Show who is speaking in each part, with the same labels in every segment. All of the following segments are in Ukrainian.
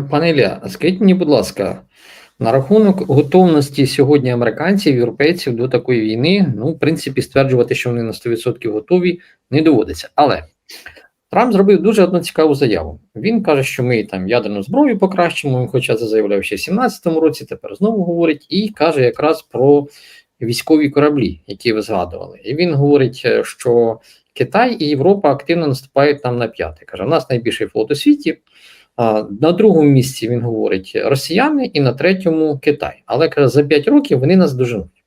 Speaker 1: Пане Ілля, скажіть мені, будь ласка, на рахунок готовності сьогодні американців, європейців до такої війни, ну, в принципі, стверджувати, що вони на 100% готові, не доводиться. Але Трамп зробив дуже одну цікаву заяву. Він каже, що ми там ядерну зброю покращимо, хоча це заявляв ще в 17-му році, тепер знову говорить, і каже якраз про військові кораблі, які ви згадували. І він говорить, е, що Китай і Європа активно наступають там на п'яте. Каже, у нас найбільший флот у світі. На другому місці він говорить росіяни, і на третьому Китай. Але каже, за 5 років вони нас доженуть.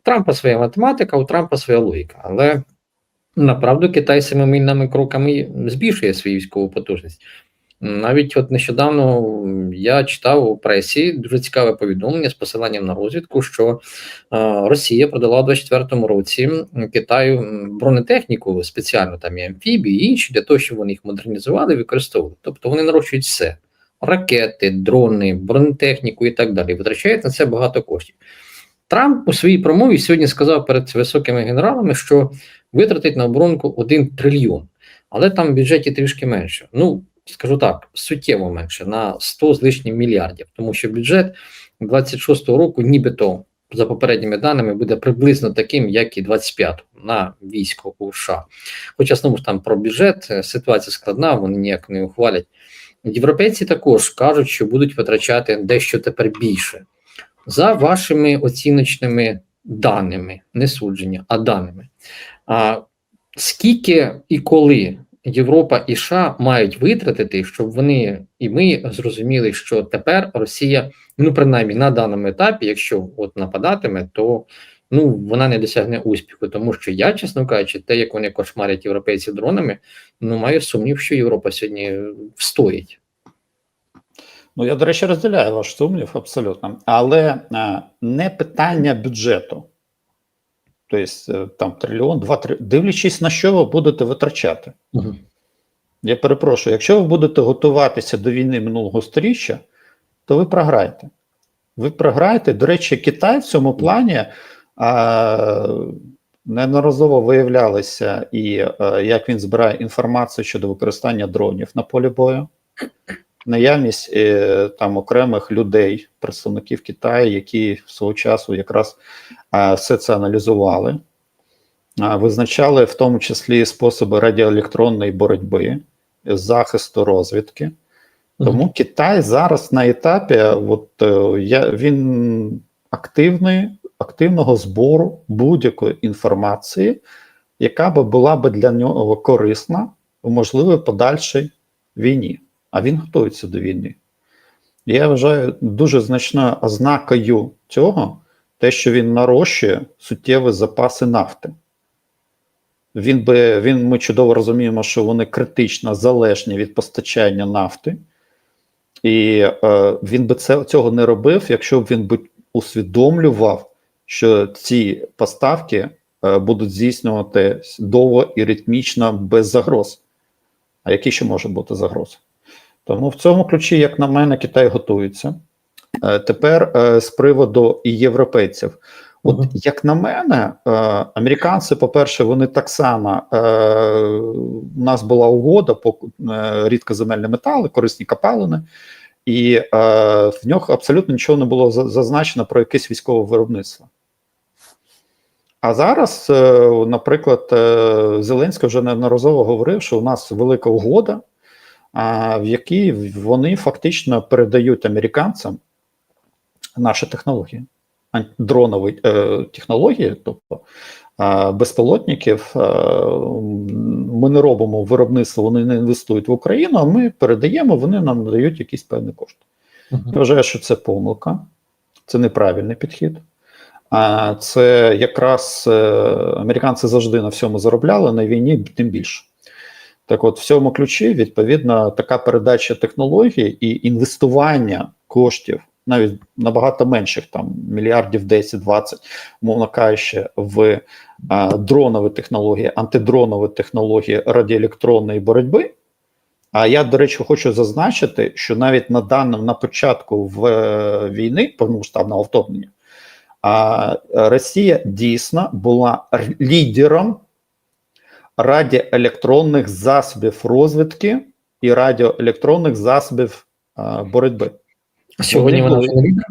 Speaker 1: У Трампа своя математика, у Трампа своя логіка. Але направду Китай семимильними кроками збільшує свою військову потужність. Навіть от нещодавно я читав у пресі дуже цікаве повідомлення з посиланням на розвідку, що е, Росія продала у 24-му році Китаю бронетехніку спеціально там і амфібії, і інші для того, щоб вони їх модернізували, і використовували. Тобто вони нарощують все: ракети, дрони, бронетехніку і так далі. Витрачають на це багато коштів. Трамп у своїй промові сьогодні сказав перед високими генералами, що витратить на оборонку 1 трильйон, але там в бюджеті трішки менше. Ну скажу так, суттєво менше на 100 з лишнім мільярдів, тому що бюджет 26-го року, нібито за попередніми даними, буде приблизно таким, як і 25-го на військо у США. Хоча знову ж там про бюджет е, ситуація складна, вони ніяк не ухвалять. Європейці також кажуть, що будуть витрачати дещо тепер більше. За вашими оціночними даними, не судження, а даними. А скільки і коли Європа і США мають витратити, щоб вони і ми зрозуміли, що тепер Росія, ну принаймні на даному етапі, якщо от нападатиме, то ну вона не досягне успіху, тому що я, чесно кажучи, те, як вони кошмарять європейців дронами, ну маю сумнів, що Європа сьогодні встоїть.
Speaker 2: Ну, я, до речі, розділяю ваш сумнів абсолютно, але а, не питання бюджету. Тобто там трильйон, два три. Дивлячись, на що ви будете витрачати.
Speaker 1: Угу.
Speaker 2: Я перепрошую, якщо ви будете готуватися до війни минулого сторіччя, то ви програєте. Ви програєте. До речі, Китай в цьому плані а, неодноразово виявлялися, і а, як він збирає інформацію щодо використання дронів на полі бою. Наявність е, там окремих людей, представників Китаю, які свого часу якраз е, все це аналізували, е, визначали в тому числі способи радіоелектронної боротьби, захисту розвідки. Тому mm -hmm. Китай зараз на етапі, от, я, він активний, активного збору будь-якої інформації, яка би була би для нього корисна в можливій подальшій війні а він готується до війни. Я вважаю дуже значною ознакою цього те, що він нарощує суттєві запаси нафти. Він би, він, Ми чудово розуміємо, що вони критично залежні від постачання нафти, і е, він би це, цього не робив, якщо б він би усвідомлював, що ці поставки е, будуть здійснювати довго і ритмічно без загроз. А які ще може бути загрози? Тому в цьому ключі, як на мене, Китай готується. Е, тепер е, з приводу і європейців. От, як на мене, е, американці, по-перше, вони так само у нас була угода по рідкоземельні метали, корисні капалини, і в нього абсолютно нічого не було зазначено про якесь військове виробництво. А зараз, наприклад, Зеленський вже неодноразово говорив, що у нас велика угода в якій вони фактично передають американцям наші технології, дронові е, технології, тобто е, безпілотників. Е, ми не робимо виробництво, вони не інвестують в Україну, а ми передаємо, вони нам надають якісь певні кошти. Uh -huh. Я вважаю, що це помилка, це неправильний підхід. А це якраз е, американці завжди на всьому заробляли на війні, тим більше. Так, от в цьому ключі відповідно така передача технологій і інвестування коштів, навіть набагато менших, там мільярдів 10-20, мовно кажучи, в а, дронові технології, антидронові технології радіоелектронної боротьби. А я, до речі, хочу зазначити, що навіть на даному на початку в е, війни, повномасштабного вторгнення, а Росія дійсно була лідером радіоелектронних засобів розвідки і радіоелектронних засобів а, боротьби.
Speaker 1: Сьогодні вона не лідер?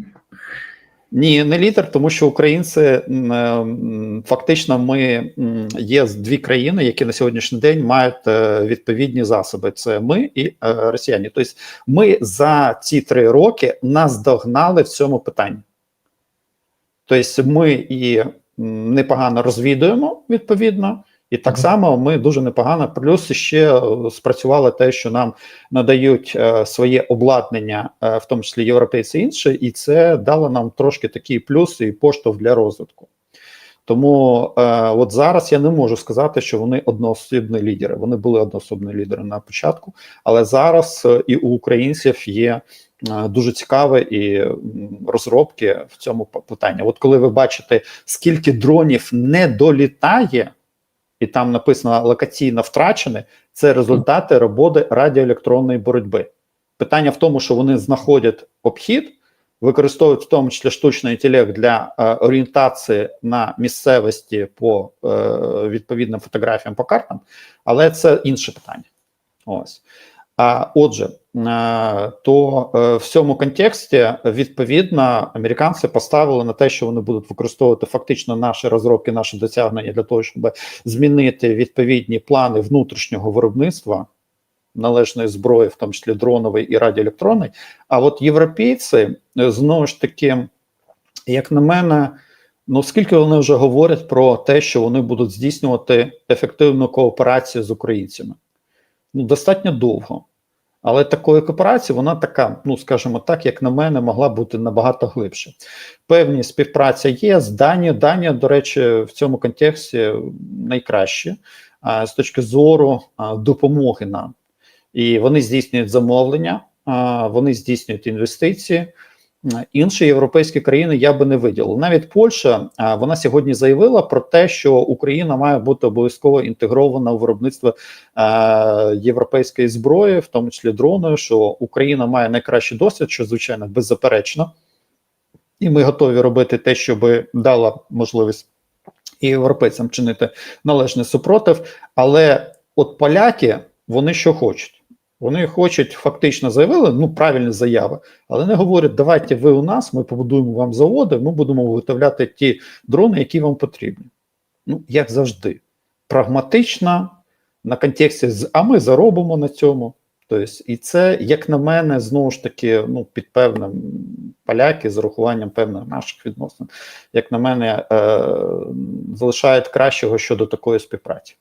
Speaker 2: Ні, не лідер, тому що українці м, фактично ми є з- дві країни, які на сьогоднішній день мають е, відповідні засоби. Це ми і е, росіяни. Тобто, ми за ці три роки наздогнали в цьому питанні. Тобто, ми і непогано розвідуємо відповідно. І так само ми дуже непогано. Плюс ще е, спрацювало те, що нам надають е, своє обладнання, е, в тому числі європейці і інше, і це дало нам трошки такий плюс і поштовх для розвитку. Тому е, от зараз я не можу сказати, що вони одноосібні лідери. Вони були одноосібні лідери на початку, але зараз е, і у українців є е, дуже цікаві і розробки в цьому питанні. От коли ви бачите, скільки дронів не долітає, і там написано локаційно втрачені, це результати роботи радіоелектронної боротьби. Питання в тому, що вони знаходять обхід, використовують в тому числі штучний інтелект для е, орієнтації на місцевості по е, відповідним фотографіям по картам, але це інше питання. Ось. А отже, е, то е, в цьому контексті відповідно американці поставили на те, що вони будуть використовувати фактично наші розробки, наші досягнення для того, щоб змінити відповідні плани внутрішнього виробництва належної зброї, в тому числі дронової і радіоелектронної. А от європейці знову ж таки, як на мене, ну скільки вони вже говорять про те, що вони будуть здійснювати ефективну кооперацію з українцями? Ну, достатньо довго. Але такої кооперації вона така, ну скажімо так, як на мене, могла бути набагато глибше. Певні співпраця є з Данією. Данія, до речі, в цьому контексті найкраще з точки зору допомоги нам. І вони здійснюють замовлення, вони здійснюють інвестиції. Інші європейські країни я би не виділив. Навіть Польща вона сьогодні заявила про те, що Україна має бути обов'язково інтегрована у виробництво європейської зброї, в тому числі дроною, що Україна має найкращий досвід, що звичайно беззаперечно, і ми готові робити те, щоб дала можливість і європейцям чинити належний супротив. Але от поляки вони що хочуть? Вони хочуть фактично заявили, ну правильні заяви, але не говорять, давайте ви у нас, ми побудуємо вам заводи, ми будемо виготовляти ті дрони, які вам потрібні. Ну, як завжди, прагматично, на контексті з а ми заробимо на цьому. Тобто, і це, як на мене, знову ж таки, ну, під певним поляки з урахуванням певних наших відносин, як на мене, е, залишають кращого щодо такої співпраці.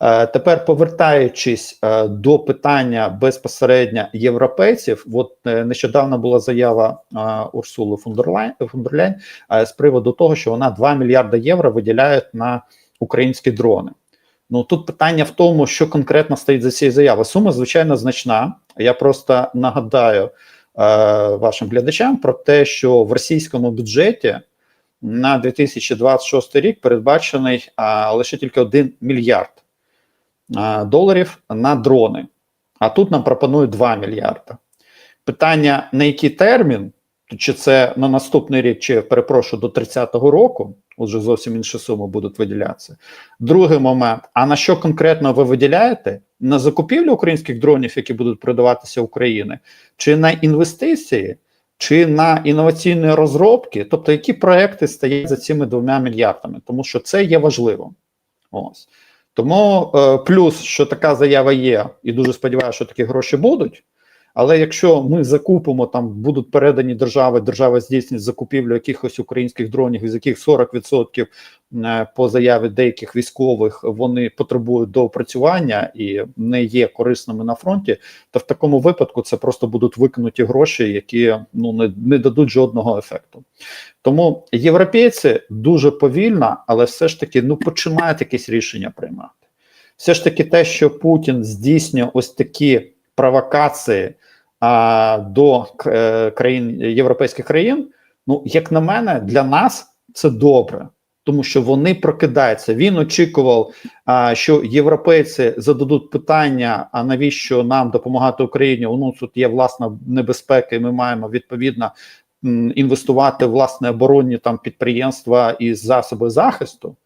Speaker 2: Е, Тепер повертаючись е, до питання безпосередньо європейців, от е, нещодавно була заява Урсули е, з приводу того, що вона 2 мільярди євро виділяє на українські дрони. Ну тут питання в тому, що конкретно стоїть за цією заявою. Сума звичайно значна. Я просто нагадаю вашим глядачам про те, що в російському бюджеті на 2026 рік передбачений лише тільки 1 мільярд доларів на дрони. А тут нам пропонують 2 мільярди. Питання: на який термін, чи це на наступний рік, чи перепрошую до 30-го року, отже, зовсім інші суми будуть виділятися. Другий момент: а на що конкретно ви виділяєте? На закупівлю українських дронів, які будуть продаватися Україні, чи на інвестиції, чи на інноваційні розробки, тобто які проекти стоять за цими двома мільярдами, тому що це є важливо. Ось. Тому е, плюс, що така заява є, і дуже сподіваюся, що такі гроші будуть. Але якщо ми закупимо, там будуть передані держави, держава здійснить закупівлю якихось українських дронів, із яких 40% е, по заяві деяких військових вони потребують доопрацювання і не є корисними на фронті, то в такому випадку це просто будуть викинуті гроші, які ну не, не дадуть жодного ефекту. Тому європейці дуже повільно, але все ж таки ну починають якісь рішення приймати. Все ж таки, те, що Путін здійснює ось такі провокації а, до е, країн європейських країн, ну як на мене, для нас це добре. Тому що вони прокидаються. Він очікував, що європейці зададуть питання: а навіщо нам допомагати Україні? Ну тут є власна небезпека, і ми маємо відповідно інвестувати в власне оборонні там підприємства і засоби захисту.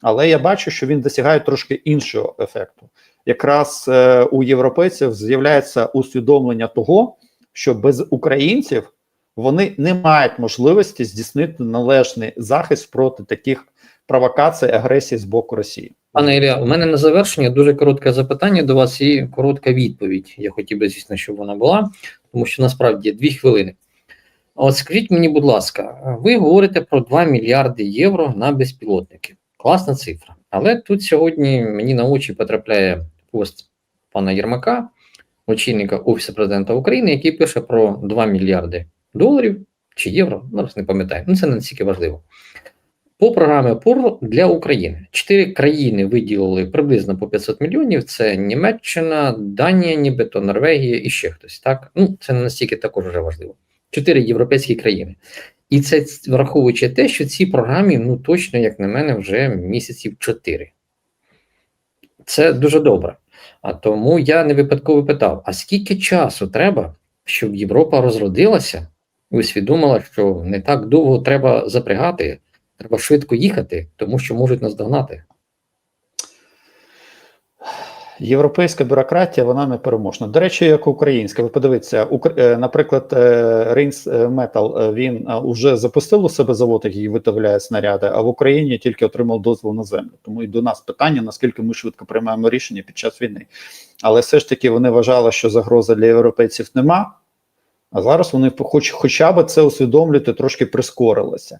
Speaker 2: Але я бачу, що він досягає трошки іншого ефекту. Якраз е, у європейців з'являється усвідомлення того, що без українців вони не мають можливості здійснити належний захист проти таких провокацій, агресії з боку Росії.
Speaker 1: Пане Ілля, у мене на завершення дуже коротке запитання до вас і коротка відповідь. Я хотів би, звісно, щоб вона була, тому що насправді дві хвилини. От скажіть мені, будь ласка, ви говорите про 2 мільярди євро на безпілотники. Класна цифра. Але тут сьогодні мені на очі потрапляє пост пана Єрмака, очільника Офісу президента України, який пише про 2 мільярди доларів чи євро, зараз не пам'ятаю. Ну це не настільки важливо. По програмі ПОР для України чотири країни виділили приблизно по 500 мільйонів. Це Німеччина, Данія, нібито Норвегія і ще хтось. Так ну це не настільки також вже важливо. Чотири європейські країни, і це враховуючи те, що ці програмі, ну точно, як на мене, вже місяців чотири. Це дуже добре. А тому я не випадково питав: а скільки часу треба, щоб Європа розродилася і усвідомила, що не так довго треба запрягати. Треба швидко їхати, тому що можуть наздогнати.
Speaker 2: Європейська бюрократія вона не переможна. До речі, як українська. Ви подивіться, е, наприклад, Рейнс Метал він вже запустив у себе завод, який виготовляє снаряди, а в Україні тільки отримав дозвіл на землю. Тому і до нас питання, наскільки ми швидко приймаємо рішення під час війни. Але все ж таки вони вважали, що загрози для європейців нема. А зараз вони хоч, хоча б це усвідомлювати, трошки прискорилося.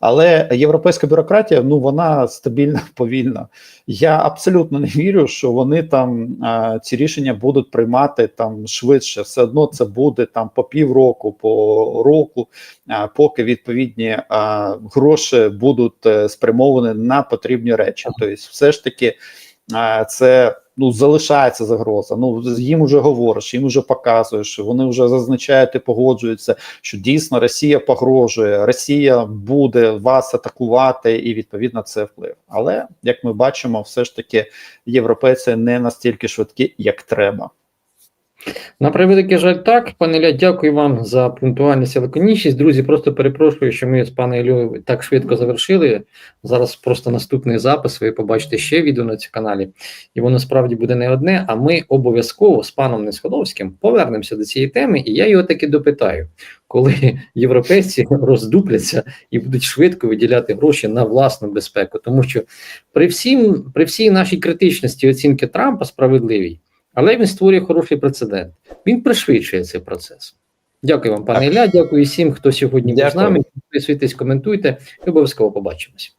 Speaker 2: Але європейська бюрократія ну вона стабільна, повільна. Я абсолютно не вірю, що вони там а, ці рішення будуть приймати там швидше. Все одно це буде там по півроку, по року, а, поки відповідні а, гроші будуть е, спрямовані на потрібні речі. Тобто, все ж таки, а, це ну залишається загроза. Ну їм вже говориш, їм вже показуєш. Вони вже зазначають і погоджуються, що дійсно Росія погрожує, Росія буде вас атакувати, і відповідно це вплив. Але як ми бачимо, все ж таки європейці не настільки швидкі, як треба.
Speaker 1: На превеликий жаль, так, пане Ілля, дякую вам за пунктуальність і лаконічність. Друзі, просто перепрошую, що ми з паном Іллею так швидко завершили. Зараз просто наступний запис. Ви побачите ще відео на цьому каналі, і воно справді буде не одне. А ми обов'язково з паном Несходовським повернемося до цієї теми, і я його таки допитаю, коли європейці роздупляться і будуть швидко виділяти гроші на власну безпеку. Тому що при всім, при всій нашій критичності оцінки Трампа справедливій. Але він створює хороший прецедент. Він пришвидшує цей процес. Дякую вам, пане Ілля. Дякую всім, хто сьогодні був з нами. Підписуйтесь, коментуйте. і Обов'язково побачимось.